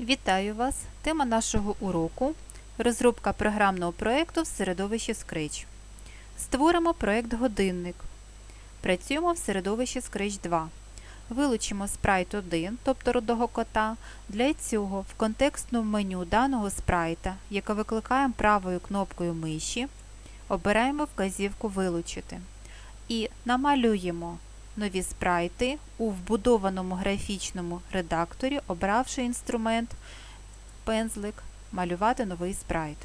Вітаю вас! Тема нашого уроку розробка програмного проєкту в середовищі Scratch. Створимо проєкт годинник. Працюємо в середовищі Scratch 2. Вилучимо спрайт 1, тобто рудого кота. Для цього в контекстному меню даного спрайта, яке викликаємо правою кнопкою миші, обираємо вказівку Вилучити і намалюємо нові спрайти у вбудованому графічному редакторі, обравши інструмент пензлик Малювати новий спрайт.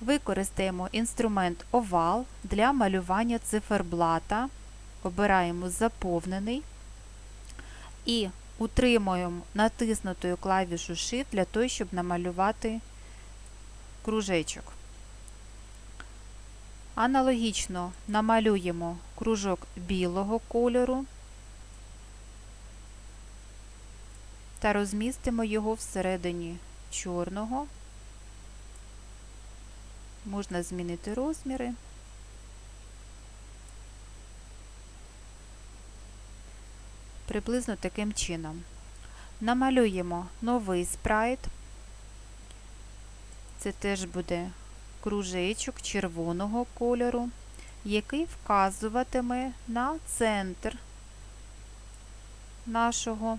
Використаємо інструмент овал для малювання циферблата. Обираємо заповнений і утримуємо натиснутою клавішу Shift для того, щоб намалювати кружечок. Аналогічно намалюємо кружок білого кольору та розмістимо його всередині чорного. Можна змінити розміри. Приблизно таким чином. Намалюємо новий спрайт. Це теж буде кружечок червоного кольору, який вказуватиме на центр нашого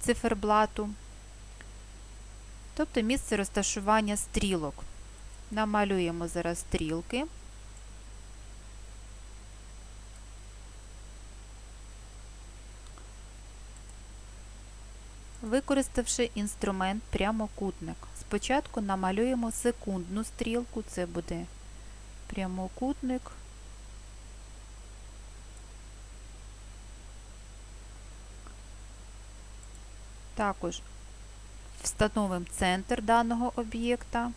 циферблату, тобто місце розташування стрілок. Намалюємо зараз стрілки. Використавши інструмент прямокутник. Спочатку намалюємо секундну стрілку, це буде прямокутник. Також встановимо центр даного об'єкта.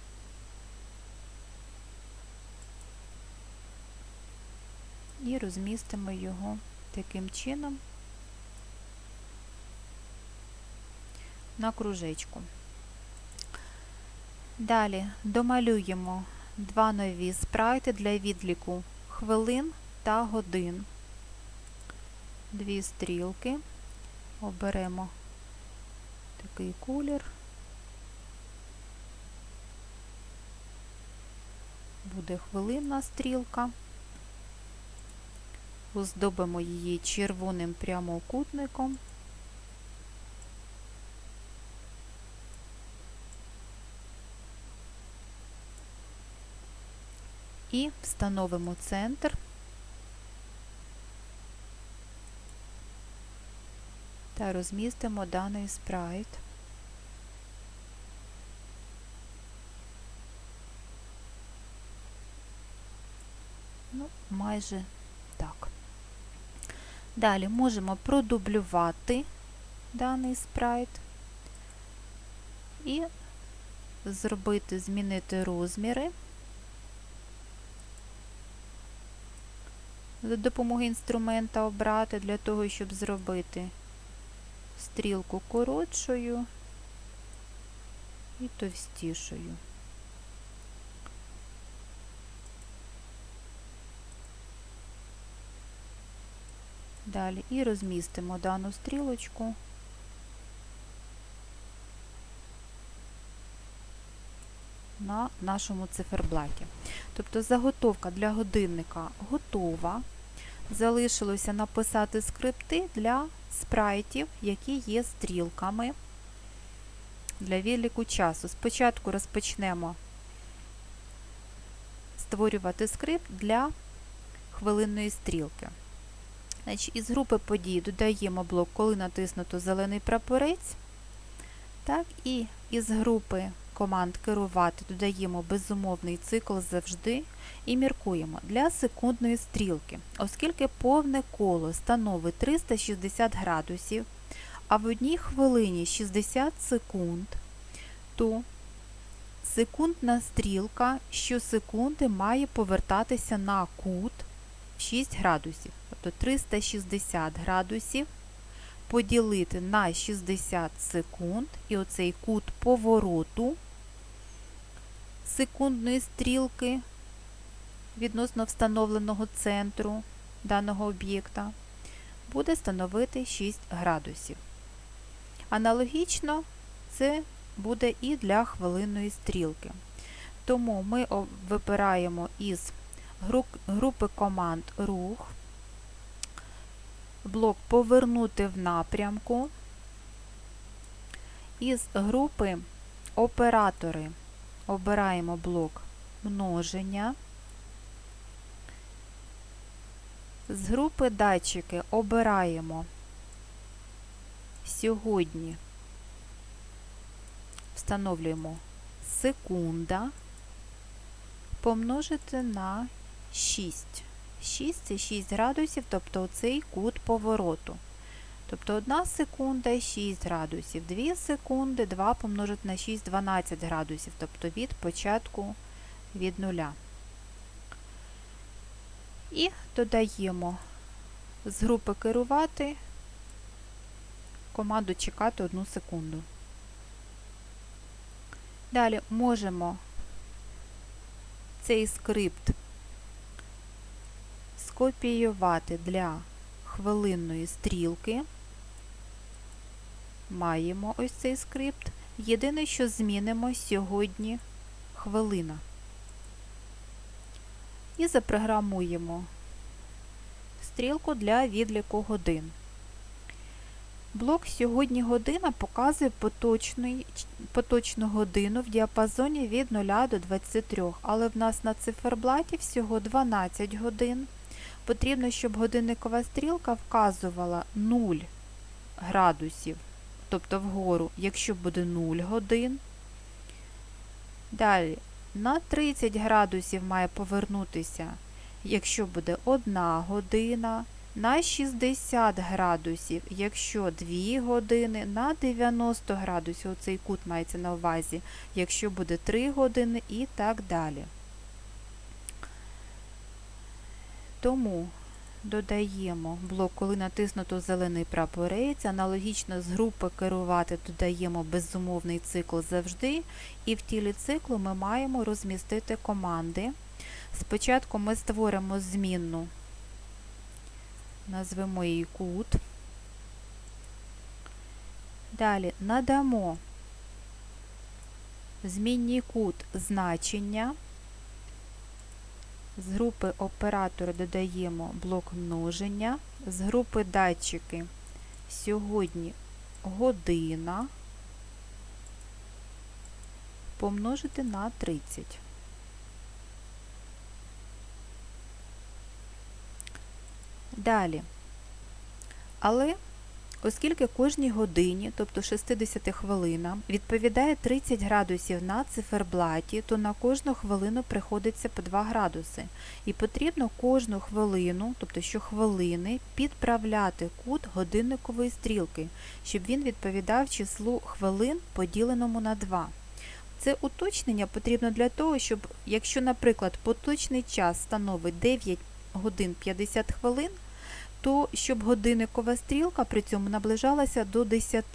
І розмістимо його таким чином на кружечку. Далі домалюємо два нові спрайти для відліку хвилин та годин. Дві стрілки, оберемо такий колір. Буде хвилинна стрілка. Оздобимо її червоним прямокутником. І встановимо центр. Та розмістимо даний спрайт. Ну, майже так. Далі можемо продублювати даний спрайт і зробити, змінити розміри. За допомогою інструмента обрати для того, щоб зробити стрілку коротшою і товстішою. Далі і розмістимо дану стрілочку на нашому циферблаті. Тобто заготовка для годинника готова. Залишилося написати скрипти для спрайтів, які є стрілками для відліку часу. Спочатку розпочнемо створювати скрипт для хвилинної стрілки. Значить, Із групи подій додаємо блок, коли натиснуто зелений прапорець. Так, І із групи команд керувати додаємо безумовний цикл завжди і міркуємо для секундної стрілки, оскільки повне коло становить 360 градусів, а в одній хвилині 60 секунд, то секундна стрілка щосекунди має повертатися на кут 6 градусів, тобто 360 градусів поділити на 60 секунд, і оцей кут повороту секундної стрілки відносно встановленого центру даного об'єкта буде становити 6 градусів. Аналогічно це буде і для хвилинної стрілки. Тому ми вибираємо із групи команд рух, блок повернути в напрямку, із групи оператори обираємо блок множення. З групи датчики обираємо сьогодні, встановлюємо секунда, помножити на 6. 6 це 6 градусів, тобто оцей кут повороту. Тобто 1 секунда 6 градусів, 2 секунди 2 помножити на 6 12 градусів, тобто від початку від нуля. І додаємо з групи керувати команду чекати 1 секунду. Далі можемо цей скрипт скопіювати для хвилинної стрілки. Маємо ось цей скрипт. Єдине, що змінимо сьогодні хвилина. І запрограмуємо стрілку для відліку годин. Блок сьогодні година показує поточний, поточну годину в діапазоні від 0 до 23, але в нас на циферблаті всього 12 годин. Потрібно, щоб годинникова стрілка вказувала 0 градусів, тобто вгору, якщо буде 0 годин. Далі. На 30 градусів має повернутися, якщо буде 1 година, на 60 градусів, якщо 2 години, на 90 градусів, оцей кут мається на увазі, якщо буде 3 години і так далі. Тому додаємо блок, коли натиснуто зелений прапорець, аналогічно з групи керувати додаємо безумовний цикл завжди, і в тілі циклу ми маємо розмістити команди. Спочатку ми створимо змінну, назвемо її кут. Далі надамо змінній кут значення. З групи оператора додаємо блок множення, з групи датчики сьогодні година помножити на 30. Далі. Але Оскільки кожній годині, тобто 60 хвилинам, відповідає 30 градусів на циферблаті, то на кожну хвилину приходиться по 2 градуси. І потрібно кожну хвилину, тобто щохвилини, підправляти кут годинникової стрілки, щоб він відповідав числу хвилин, поділеному на 2. Це уточнення потрібно для того, щоб, якщо, наприклад, поточний час становить 9 годин 50 хвилин, то щоб годинникова стрілка при цьому наближалася до 10,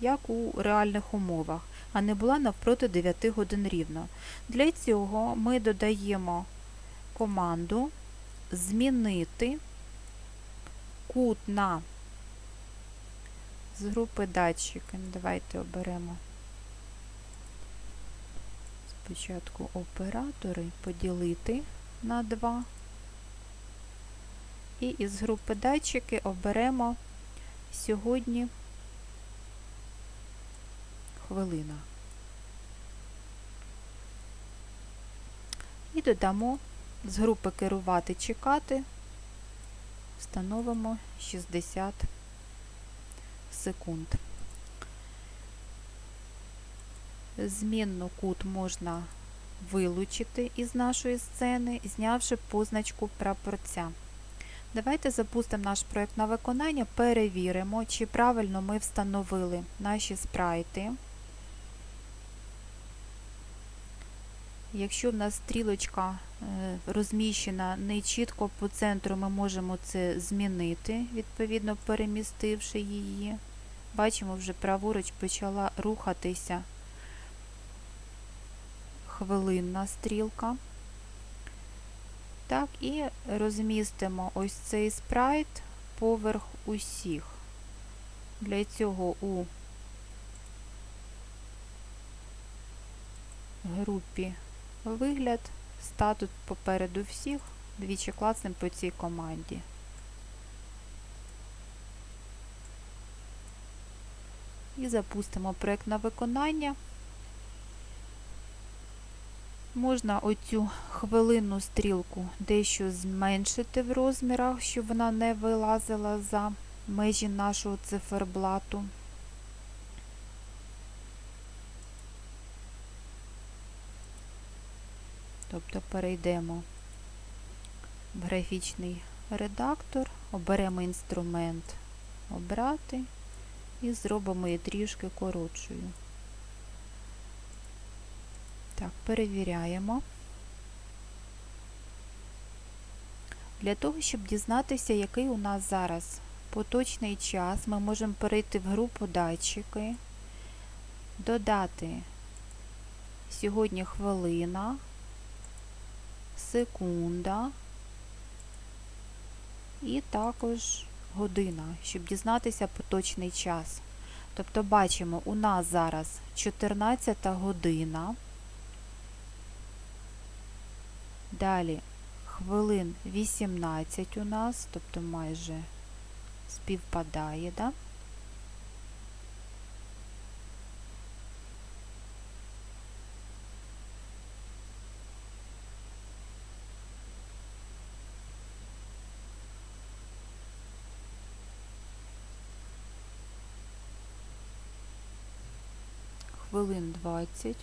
як у реальних умовах, а не була навпроти 9 годин рівно. Для цього ми додаємо команду змінити кут на з групи датчики. Давайте оберемо спочатку оператори, поділити на 2. І із групи датчики оберемо сьогодні хвилина. І додамо з групи керувати чекати, встановимо 60 секунд. Змінну кут можна вилучити із нашої сцени, знявши позначку прапорця. Давайте запустимо наш проєкт на виконання, перевіримо, чи правильно ми встановили наші спрайти. Якщо в нас стрілочка е, розміщена не чітко по центру, ми можемо це змінити, відповідно перемістивши її. Бачимо, вже праворуч почала рухатися хвилинна стрілка так, і розмістимо ось цей спрайт поверх усіх. Для цього у групі вигляд, статут попереду всіх, двічі класним по цій команді. І запустимо проект на виконання. Можна оцю хвилинну стрілку дещо зменшити в розмірах, щоб вона не вилазила за межі нашого циферблату. Тобто перейдемо в графічний редактор, оберемо інструмент Обрати і зробимо її трішки коротшою. Так, перевіряємо. Для того, щоб дізнатися, який у нас зараз поточний час, ми можемо перейти в групу датчики, додати сьогодні хвилина, секунда і також година, щоб дізнатися поточний час. Тобто бачимо, у нас зараз 14 година. Далі хвилин 18 у нас, тобто майже співпадає, да? Хвилин 20.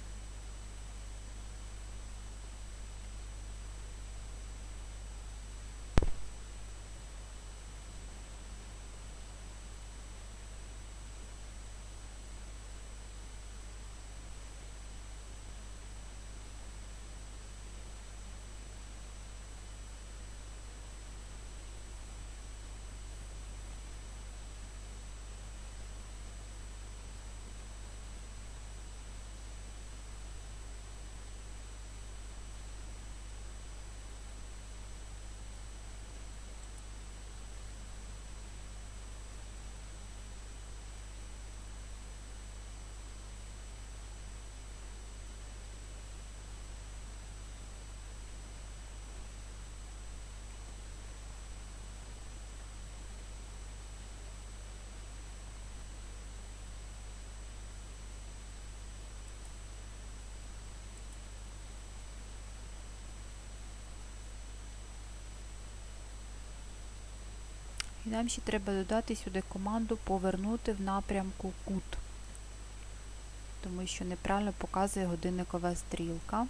Нам ще треба додати сюди команду повернути в напрямку кут, тому що неправильно показує годинникова стрілка.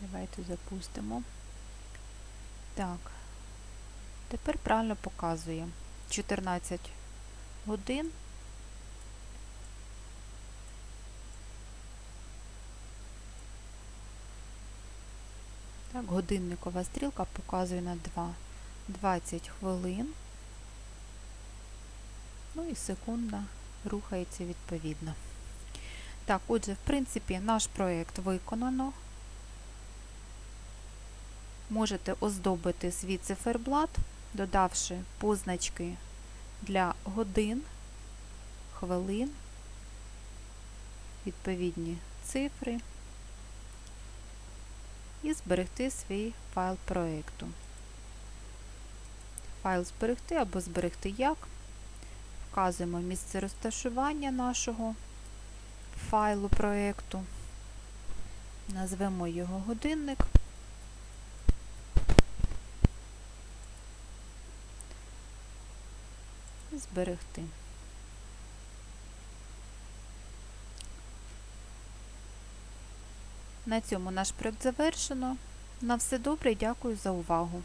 Давайте запустимо. Так, тепер правильно показує 14 годин. Так, годинникова стрілка показує на 2 20 хвилин. Ну і секунда рухається відповідно. Так, отже, в принципі, наш проєкт виконано. Можете оздобити свій циферблат, додавши позначки для годин, хвилин, відповідні цифри і зберегти свій файл проєкту. Файл зберегти або зберегти як. Вказуємо місце розташування нашого файлу проєкту, назвемо його годинник. Зберегти. На цьому наш проект завершено. На все добре, дякую за увагу.